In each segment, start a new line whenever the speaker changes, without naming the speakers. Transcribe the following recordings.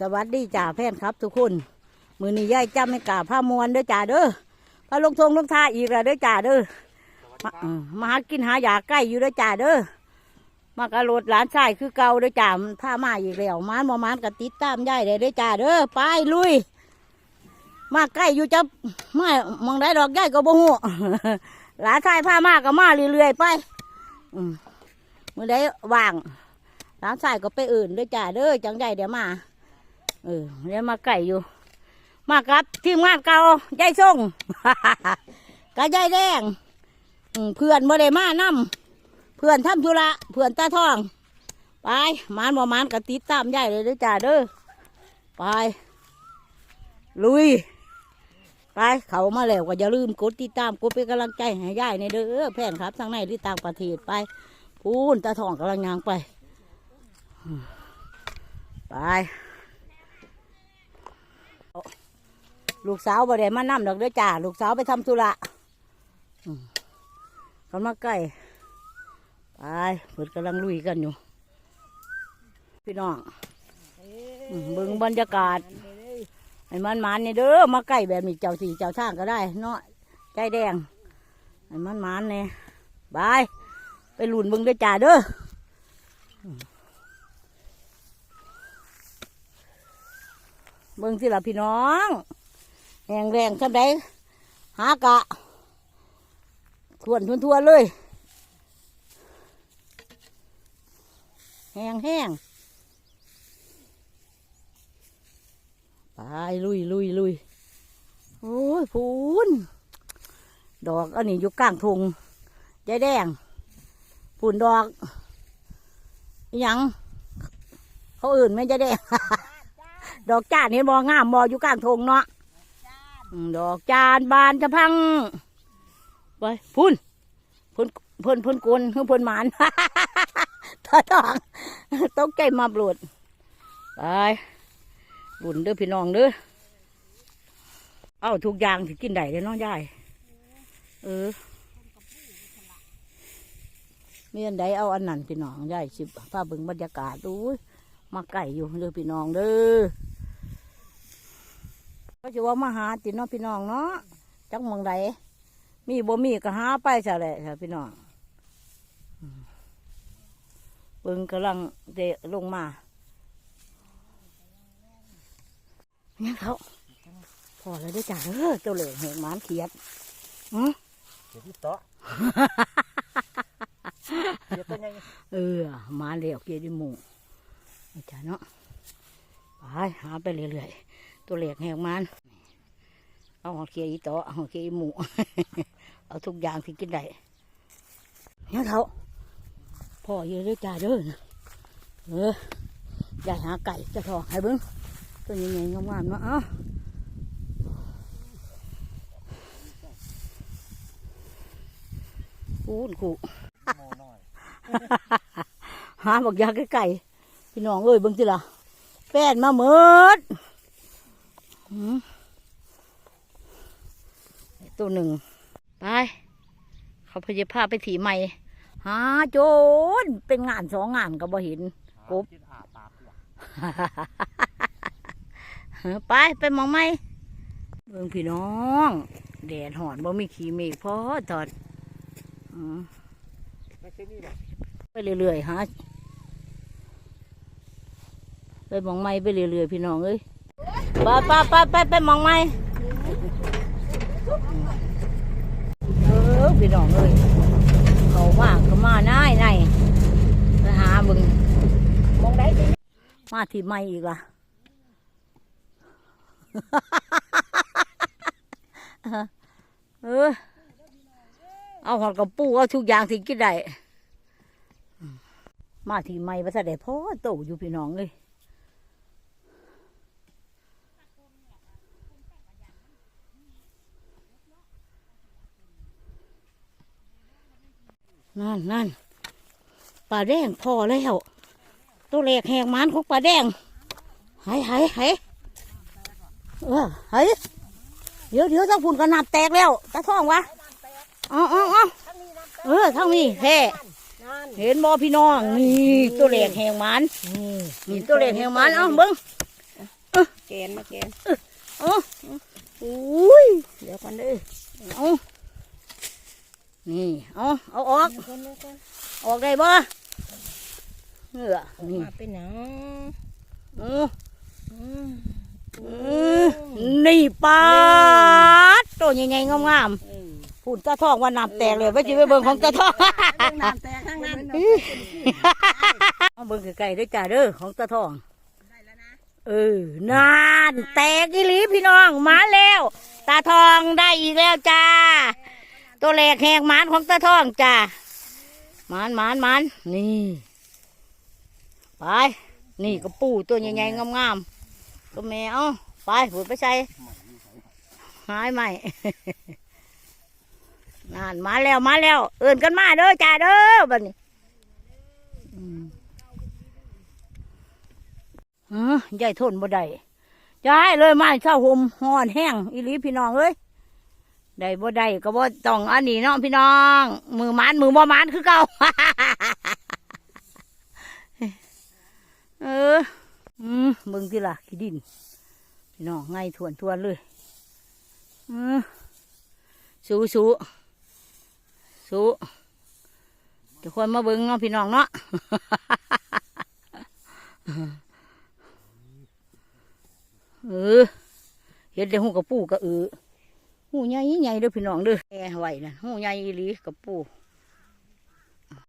สวัสดีจ่าแพนครับ ทุกคน มือนี้ย่ายจำไม่กล้าผ้ามวนเด้อจ่าเด้อพาลงทงลงท่าอีกแล้วเด้อจ่าเด้อมาเออมาหากินหายาใกล้อยู่เด้อจ่าเด้อมากระโดดหลานชายคือเก่าเด้อจ่ามันผ้ามาอีกแล้วมานมามานกับติดตามย่ายเลยเด้อจ่าเด้อไปลุย มาใกล้อยู่จะมามองได้ดอกย่ายก็บ่ฮู้หลานชายผ้ามาก็มาเรื่อยๆไปอืมมื่อได้ว่างหลานชายก็ไปอื่นเด้อจ่าเด้อจังใหญ่เดี๋ยวมา เออเดี๋ยวมาไก่อยู่ มากับทีมงานเก่ายายส่งกับยายแดงเพื่อนบ่ได้มานํเพื่อนทำธุระเพื่อนตาทอง ไปมานบ่หมานก็ติดตามยายเลยด้อจ่าเด้อไป ลุย ไปเขามาแล้วก็อย่าลืมกดติดตามกดเป็นกำลังใจให้ยายในเด้อแผ่นครับทั้งในหรือต่างประเทศไปพูนตาทองกำลังยางไป ไป ลูกสาวบ่ได้มานั่มดอกเด้อจ้า ลูกสาวไปทำธุระอืมเขามาใกล้ไปเพิ่นกำลังลุยกันอยู่ พี่น้องเบิ่งบรรยากาศไอ้มันมันนี่เด้อมาใกล้แบบนี้เจ้าสี่เจ้าทางก็ได้เนาะใจแดงไอ้มันมันเนี่ยบายไปหลุนเบิ่งเด้อจ้าเด้อเบิ่งสิล่ะพี่น้อง แรงแรงๆสำใดหากะทวนทวนทวนๆเลยแห้งแห้งไปลุยลุยลุยโอ้ยพูนดอกอันนี้อยู่กลางทงใจแดงพูนดอกอยังเขาอื่นไม่ใจแดง ดอกจ้าเนี่บองามบออยู่กลางทงเนาะ ดอกจานบานจะพังไปพุ่นพุ่นพุ่นพุ่นกวนคือพุ่นหมานตาทองต้องใจมาบลุดไปบุญเด้อพี่น้องเด้อเอ้าทุกอย่างที่กินได้เลยน้องยายเออมีอันใดเอาอันนั้นพี่น้องยายสิพาเบิ่งบรรยากาศดูมาไก่อยู่เด้อพี่น้องเด้อ ก็จะว่ามาหาติเนาะพี่น้องเนาะจักหมองใดมีบ่มีก็หาไปซะแหละค่ะพี่น้องอืมเบิ่งกำลังเดะลงมาเนี่ยเขาพอแล้วได้อจ้าเออเจ้าเหลืองเหงหมานเขียดอือ
เดี๋ยวที่โต๊ะเดี๋ยวเป็นยังไง
เออหมาเลี้ยวเกียดิหมูเอาจ้าเนาะไปหาไปเรื่อยๆ ตัวเหลืองแหงมันเอาหัวเขียอีโตะเอาหัวเขียอีหมู เอาทุกอย่างที่กินได้เนี่ยเขาพ่อเยอะเลยจ้าเด้อนะเอออย่าหาไก่จะทอให้เบิ้งตัวใหญ่ๆงามๆเนาะเอ้าคูนขู่หาบอกยาไก่พี่น้องเอ้ยเบิ่งสิล่ะแป้นมาเมิดหืม ตัวหนึ่ง ไป เขาพยาพาไปถีใหม่หาโจนเป็นงานสองงานก็บ่เห็นกบ
จิตอาปากเปลือก
ไป ไปมองไหมเบิ่งพี่น้องแดดหอนบ่มีขี้เมฆพอถอดอืม
ไม่ใช่นี่หรอก
ไปเรื่อยๆหาไปมองไม้ไปเรื่อยๆพี่น้องเอ้ย ไปไปไปไปไปมองไหมเออพี่น้องเอ้ยเขาว่าก็มาน่ายในไปหาบึงมองได้มาที่ไม้อีกล่ะเออเอาหอดกับปูเอาทุกอย่างสิ่งกินได้มาที่ไม่ภาษาใดพ่อโตอยู่พี่น้องเลย นั่นนั่นปลาแดงพอแล้วตัวเล็กแหงมันของปลาแดงหายหายหายเออหายเดี๋ยวเดี๋ยวต้องฝุ่นกระนาบแตกแล้วตาท่องวะอ๋ออ๋ออ๋อเออทั้งนี้แฮ่
นั่น
เห็นบ่พี่น้องนี่ตัวเล็กแหงมันนี่ตัวเล็กแหงมันเอ้าเบิ้ง
แกนมาแกน
เอ๋ออุ้ยเดี๋ยวกันเด้อเอา นี่เอาเอาออก
มาก่อนมาก่อน
ออกได้บ่เหงือนี่
มาเป็นหยัง
อือ
อืม
อือนี่ปาดตัวใหญ่ๆงาม
เออ
ๆพูดตาทองว่าน้ำแตกเลยว่าจะไปเบิ่งของตาทอง
เบิ่งน้ำแตกข้างนั้น
เอาเบิ่งไกลๆด้วยจ้าเด้อของตาทองเออนานแตกอีหลีพี่น้องมาแล้ว ตาทองได้อีกแล้วจ้า ตัวแหลกแหกหมานของตาทองจ้าหมานหมานหมานนี่ ไป นี่กระปูตัวใหญ่ๆงามๆตัวแมวไปหุดไปใส่หายใหม่นานมาแล้วมาแล้ว เอื่นกันมาเด้อจ้าเด้อบัดนี้อือใหญ่ทนบ่ได้จะให้เลยมาเช่าห่มหอนแห้งอีลีพี่น้องเอ้ย ได้บ่ได้ก็บ่ต้องอันนี้เนาะพี่น้อง มือมันมือบ่มันคือเก่าเอออืมเบิ่งที่ล่ะขี้ดิน พี่น้องไงทวนทวนๆเลยอืมสู้สู้สู้จะควรมาเบิ่งเนาะพี่น้องเนาะเออเห็ดได้หูกระปูกระอือ หูใหญ่ใหญ่เด้อพี่น้องเด้อแอไหวนะหูใหญ่อีหลีกระปู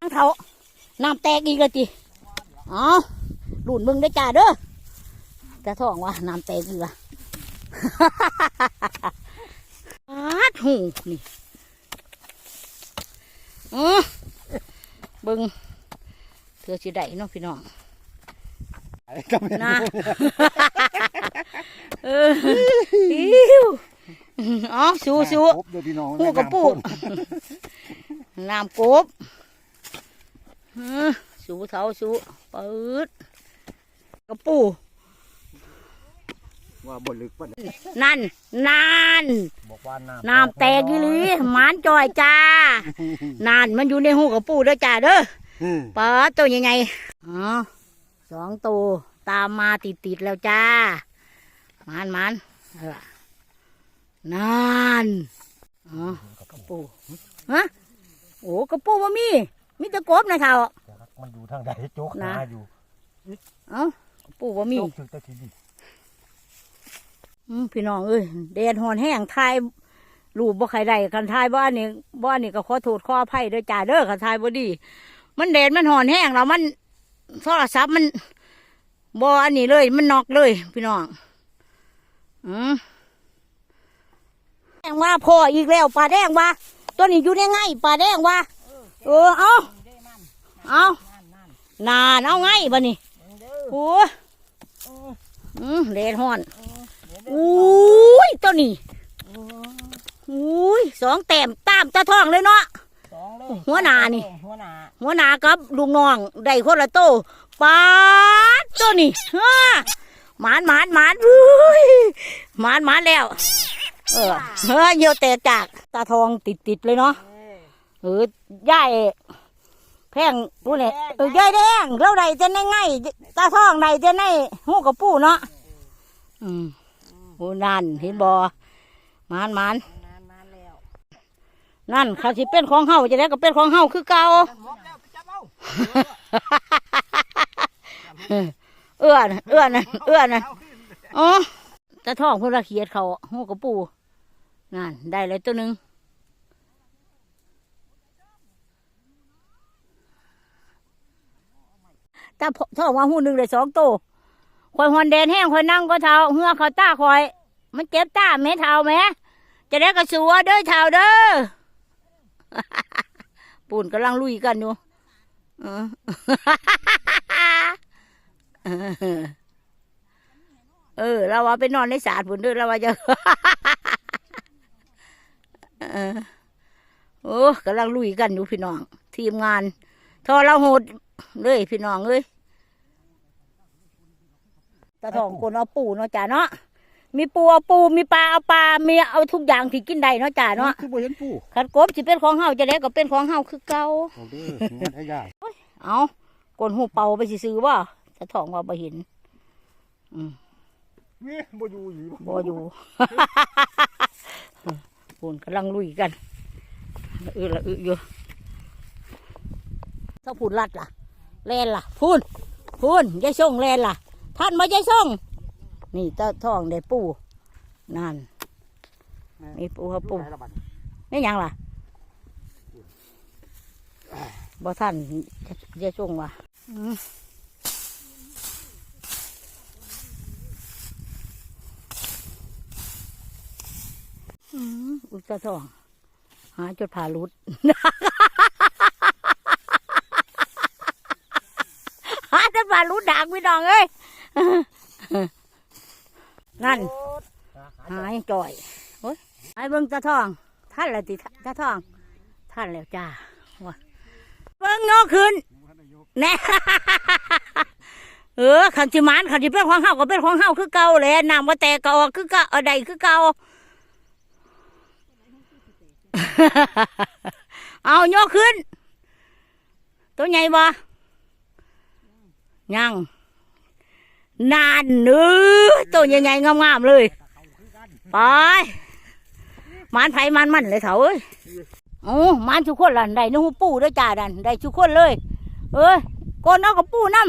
น้ำเถาน้ำแตกอีกและติอ๋อหลุนมึงได้อจ้าเด้อจะท้องว่าน้ำแตกอีกละอาดหูนี่อ๋อเบิ่งเธอสิได้เนาะพี่น้อง
ก็ไม่
นะเอออิ้ว อ๋อสูสู
ครบเดี๋ยวพี่น้อง
หูกระปุกน้ำกบเออสูเท้าสูปืดกระปู
ว่าบนลึกปะเนี่ย
นั่นนั่น
บอกว่าน้ำ
น้ำแตกอีหลีหมานจอยจ้านานมันอยู่ในหูกระปูเด้อจ้าเด้อ
อืม
ปลาตัวยังไงอ๋อสองตัวตามมาติดติดๆแล้วจ้ามันมันเออ นานอ๋อกระปูฮะโอ้กระปูว่ามีมีแตะกบนะเท่า
มันอยู่ทางใดโจกหาอยู่
เอ้ากระปูว่ามี
โจกถึงตะทีดี
อืมพี่น้องเอ้ยแดดหอนแห้งทายรูปบ่ใครได้คันทายบ้านนี่บ้านนี่ก็ขอโทษขออภัยเด้อจ้าเด้อคันทายบ่ดี มันแดดมันหอนแห้งแล้วมันโทรศัพท์มันบ่อันนี้เลย มันนอกเลย พี่น้องอืม แดงว่าพ่ออีกแล้วปลาแดงว่าตัวนี้อยู่ได้ไงปลาแดงว่าเออเอาเอานานเอาไงบ่นี่โอ้อืมแดดหอนอุ้ยตัวนี้อุ้ยสองแต้มตามตาทองเลยเนาะ
สองเลย
หัวหน้านี่
หัวหน้า
หัวหน้ากับลุงน้องได้คนละโตปาดตัวนี้ฮ่าหมานหมานหมานอุ้ยหมานหมานแล้ว เออเฮ้ยเหี่ยวแตกจากตาทองติดติดๆเลยเนาะ
เออ
เออย่ายแพงปูเนี่ยเออย่ายแดงเราได้จะในง่ายตาทองได้จะในหูกับปูเนาะอืมโอ้นั่นเห็นบอมานมาน
นานนานแล้ว
นั่นเขาสิเป็นของเฮาจะได้ก็เป็นของเฮาคือเก่า
หมดแล้วจับเอา
เอื้อนเอื้อนเอื้อนอ๋อตาทองเพิ่นละเขียดเขาหูกับปู นั่นได้เลยตัวหนึ่งตาทองว่าหูหนึ่งเลยสองตัวคอยหอนแดนแห้งคอยนั่งก็เท้าเหือเขาตาคอย มันเจ็บตาแม่เท้าแม่จะได้กระสัวเด้อเท้าเด้อปูนกำลังลุยกันอยู่เออ เราว่าไปนอนในศาลผุนเด้อเราว่าจะ ออโอ้กำลังลุยกันอยู่พี่น้อง ทีมงานทอเราโหดเลยพี่น้องเอ้ยตาทองคนเอาปูเนาะจ้าเนาะมีปูเอาปูมีปลาเอาปลามีเอาทุกอย่างที่กินได้เนาะจ้าเนาะ
คือบ่เห็นปู
ขัดกบสิเป็นของเฮาจะได้ก็เป็นของเฮาคือเก่า
เอาเด้อมันให้ยาก
เอากนหูเป่าไปซื้อๆว่าตาทองว่าบ่เห็น อืม
นี่บ่อยู่อีก
บ่อยู่ ปุ่นกำลังลุยกันเออละเอออยู่ถ้าพูดลัดล่ะ แลนล่ะ พูนพูนยายส่งแลนล่ะ ท่านมายายส่งนี่เจ้าทองได้ปูนั่นมีปูครับปู
ไหนละบัด
นี่หยังล่ะบ่ท่านยายส่งว่ะอืมอื มอุจจาท้องหาจดผ่ารุดหาจดผ่ารุดด่างพี่น้องเอ้ยนั่นหายจ่อยโอ้ยไอ้เบิ่งตาทอง ท่านละติตาทอง ท่านแล้วจ้าเบิ่งโงอขึ้นแน่เออขันสิมานขันสิเป็นของเฮาก็เป็นของเฮาคือเก่าแหละน้ำว่าแตกก็ออกคือเก่าเอาใดคือเก่า เอาโยกขึ้น ตัวใหญ่บ่ยังนานเนื้อตัวใหญ่ๆงามๆเลย ไปมันไผมันมันเลยเถอะเอ้ยโอ้มันทุกคนล่ะได้นูปูด้วยจ้าดันได้ทุกคนเลย เอ้ยก้นเอากับปูน้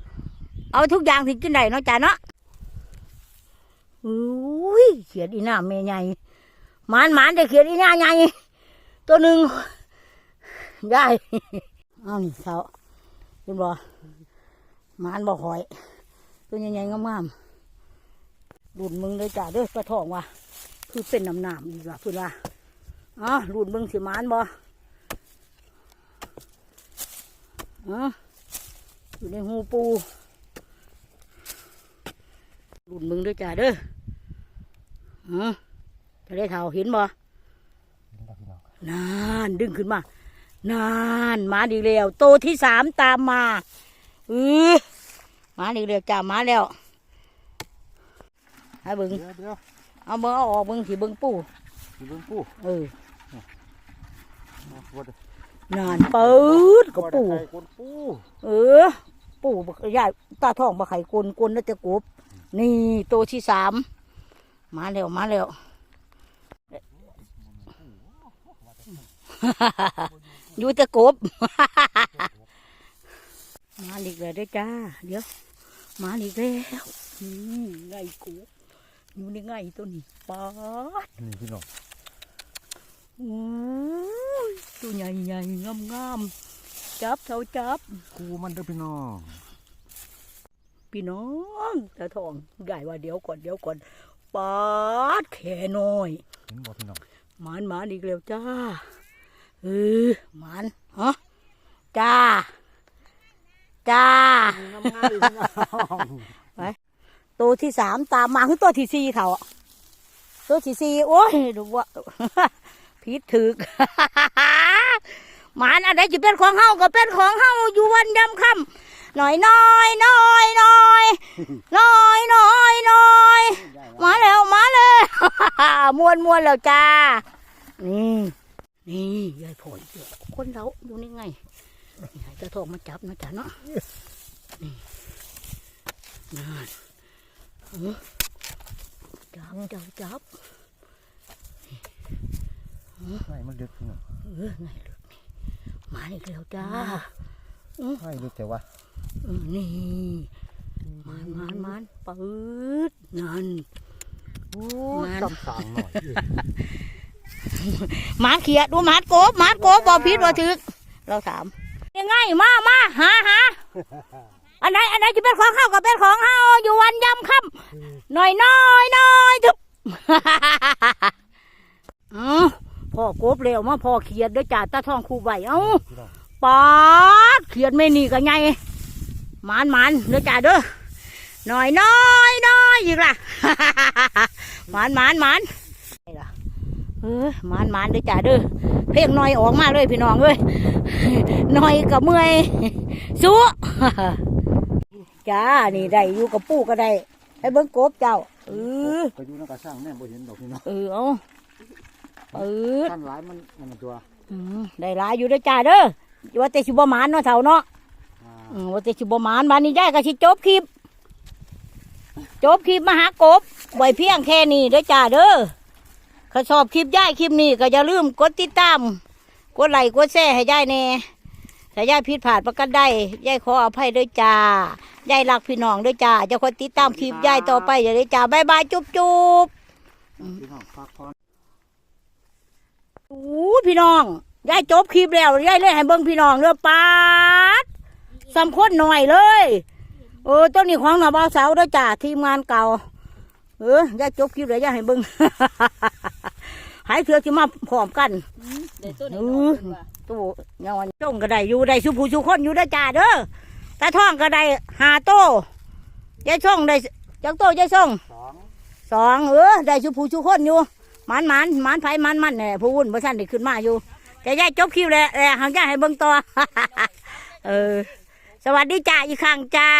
ำเอาทุกอย่างที่กินได้เนาะจ้าเนาะอุ้ยเขียดอีหน้าเมย์ใหญ่ มันมันได้เขียดอีหน้าใหญ่ตัวหนึ่งได้เอานี่เขาเห็นบ่มันบ่หอย ตัวใหญ่ๆงามๆรุ่นมึงเลยจ้าเด้อปลาทองว่ะคือเป็นน้ำหนามดีกว่าพูดว่าอ๋อรุ่นมึงสิมานบ่อ๋ออยู่ในหูปูรุ่นมึงด้วยจ้าเด้ออ๋อ จะได้เท่าเห็นบ่
เห็นแล้วพี่น้อง
นานดึงขึ้นมานานมาดีแล้วโตที่สามตามมาเออมาดีแล้วจ้ามาแล้วให้เบิ่ง
เดี๋ยวเดี๋ยว
เอาเบิ่งเอาออกเบิ่งสิเบิ่งปู
สิเบิ่งปู
เออ
บ่ได้
นานเปิดกับปู
บ่ได้ไข่คนปู
เออ ปูบักยายตาทองบักไข่กลนกลแล้วจะกบนี่ตัวที่สามมาแล้วมาแล้ว อยู่แต่กบ มาอีกแล้วเด้อจ้า เดี๋ยว มาอีกแล้วอืมไงกูอยู่ในไงตัวนี้ป๊าด
นี่พี่น้อง
โอ้ยตัวใหญ่ใหญ่งามงามๆจับเท่าจับ
กูมันเด้อพี่น้อง
พี่น้องตาทองใหญ่ว่าเดี๋ยวก่อนเดี๋ยวก่อนปาดแค่น้อย
เห็นบ่พี่น้อง
หมานหมานอีกแล้วจ้า เออหมานฮะจ้า จ้า
งามๆพี่น้อง
ตัวที่สามตามมาคือตัวที่สี่เขาอะตัวที่สี่โอ้ยดูว่าผิดถึกหมานอะไรจะเป็นของเฮาก็เป็นของเฮาอยู่วันยำค่ำหน่อยน้อยน้อยน้อยน้อยน้อยน้อยมาแล้วมาเลยมวนมวนแล้วจ้านี่ นี่ยายผลเยอะคนเราอยู่นี่ไงนี่ให้ตาทองมาจับนะจ๊ะเนาะนี่นั่นจับจับจับ
ไข่มันเด็ดพี่น้อง
เออไงลูกนี่มาอีกแล้วจ้า
ไข่เด็ดแต่ว่า
เออนี่มันมันมันปืดนั่น
โอ้
มัน
จำสางหน่อย
หมาเขียดดูหมาโกบหมาโกบบ่พิษบ่ถึก เราถามยังไงมามาหาหาอันไหนอันไหนจะเป็นของเฮาก็เป็นของเฮาอยู่วันยำค่ำหน่อยน้อยน้อยทึบเอ้าพ่อกบเร็วมาพ่อเขียดเด้วยจ่าตาทองคู่ใบเอ้า
พี่น้อง
ปาดเขียดไม่นี่ก็ไงหมานหมานเด้อจ่าเด้อหน่อยน้อยน้อยอีกล่ะหมานหมานหมานไอ้ล่ะ เออหมานหมานเด้อจ่าเด้อเพลงหน่อยออกมาเลยพี่น้องเอ้ยหน่อยกับเมื่อยสู้จ้านี่ได้อยู่กับปู่ก็ได้ให้เบิ้งกบเจ้าเออ
ก็อยู่นำกระช่างแม่บ่เห็นดอกพี่น้อง
เออเอาเออ
ท่านหลายมันมันตัว
อืมได้หลายอยู่เด้อจ้าเด้อว่าแต่สิบ่หมานเนาะเฒ่าเนาะ
อ่า
อืมว่าแต่สิบ่หมานบานนี้ยายก็สิจบคลิปจบคลิปมหากบไว้เพียงแค่นี้เด้อจ้าเด้อ ข้าชอบคลิปย่ายคลิปนี้ก็อย่าลืมกดติดตาม กดไลค์กดแชร์ให้ย่ายแน่ถ้าย่ายผิดพลาดประกันได้ย่ายขออภัยด้วยจ้าย่ายรักพี่น้องด้วยจ้าจะคอยติดตามคลิปย่ายต่อไปอย่าเลยจ้าบายบายจุ๊บจุ๊บ
พี่น้องพักผ่อน
โอ้พี่น้องย่ายจบคลิปแล้วย่ายเลยให้เบิ่งพี่น้องเรือปาดสำคนหน่อยเลยเออต้นนี้ของหน้าบ่าวสาวด้วยจ้าทีมงานเก่า เออย่ายจบคลิปแล้วย่ายให้เบิ่ง หายเถื่อที่มาพร้อมกัน
เดี๋ยวตัวไหน
เอ
น้อ
อ
งเป็นว่า
ตู้ยอนจ้งก็ได้อยู่ได้สุผู้สุคนอยู่ได้อจ้าเด้อตาท่องก็ได้หาโตยายช่องได้จักโตยายช่อง
สอง
สองเออได้สุผู้สุคนอยู่หมันหมันหมันไผหมันมันเนี่ยผู้วุ่นบ่ทันได้ขึ้นมาอยู่ แต่ยายจบคิวแล้วแต่หางยายให้เบิ่งต่อ เออ สวัสดีจ้าอีกครั้งจ้า